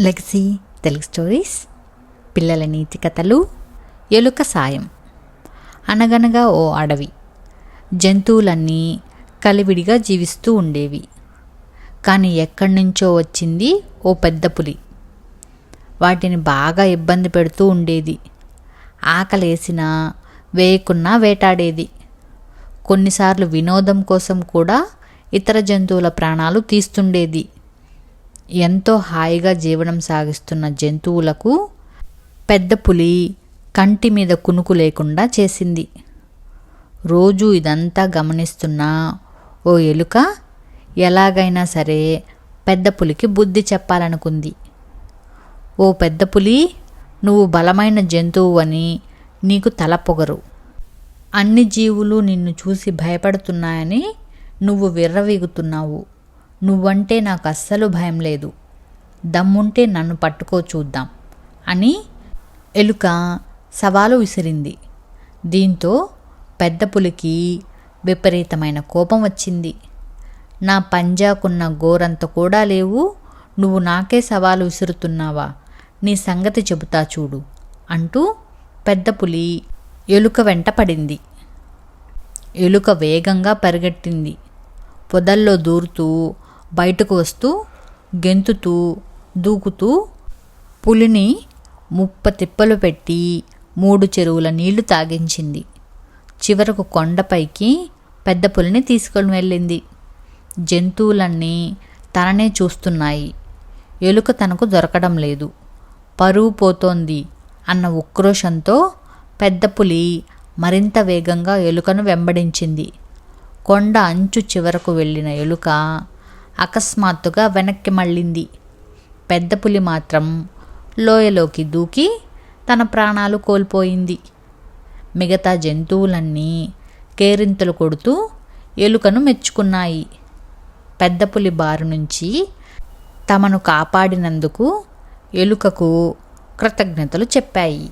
Legacy Telugu stories పిల్లల నీతి కథలు ఎలుక సాయం. అనగనగా ఓ అడవి. జంతువులన్నీ కలివిడిగా జీవిస్తూ ఉండేవి. కానీ ఎక్కడి నుంచో వచ్చింది ఓ పెద్ద పులి. వాటిని బాగా ఇబ్బంది పెడుతూ ఉండేది. ఆకలేసినా వేయకున్నా వేటాడేది. కొన్నిసార్లు వినోదం కోసం కూడా ఇతర జంతువుల ప్రాణాలు తీస్తుండేది. ఎంతో హాయిగా జీవనం సాగిస్తున్న జంతువులకు పెద్ద పులి కంటి మీద కునుకు లేకుండా చేసింది. రోజు ఇదంతా గమనిస్తున్న ఓ ఎలుక ఎలాగైనా సరే పెద్ద పులికి బుద్ధి చెప్పాలనుకుంది. ఓ పెద్ద పులి నువ్వు బలమైన జంతువు అని నీకు తల పొగరు. అన్ని జీవులు నిన్ను చూసి భయపడుతున్నాయని నువ్వు విర్రవీగుతున్నావు. నువ్వంటే నాకు అస్సలు భయం లేదు. దమ్ముంటే నన్ను పట్టుకో చూద్దాం అని ఎలుక సవాలు విసిరింది. దీంతో పెద్ద పులికి విపరీతమైన కోపం వచ్చింది. నా పంజాకున్న గోరంత కూడా లేవు. నువ్వు నాకే సవాలు విసురుతున్నావా? నీ సంగతి చెబుతా చూడు అంటూ పెద్ద పులి ఎలుక వెంట పడింది. ఎలుక వేగంగా పరిగెట్టింది. పొదల్లో దూరుతూ బయటకు వస్తూ గెంతుతూ దూకుతూ పులిని ముప్ప తిప్పలు పెట్టి మూడు చెరువుల నీళ్ళు తాగించింది. చివరకు కొండపైకి పెద్ద పులిని తీసుకొని వెళ్ళింది. జంతువులన్నీ తననే చూస్తున్నాయి. ఎలుక తనకు దొరకడం లేదు. పరువు పోతోంది అన్న ఉక్రోషంతో పెద్ద పులి మరింత వేగంగా ఎలుకను వెంబడించింది. కొండ అంచు చివరకు వెళ్ళిన ఎలుక అకస్మాత్తుగా వెనక్కి మళ్ళింది. పెద్ద పులి మాత్రం లోయలోకి దూకి తన ప్రాణాలు కోల్పోయింది. మిగతా జంతువులన్నీ కేరింతలు కొడుతూ ఎలుకను మెచ్చుకున్నాయి. పెద్ద పులి బారు నుంచి తమను కాపాడినందుకు ఎలుకకు కృతజ్ఞతలు చెప్పాయి.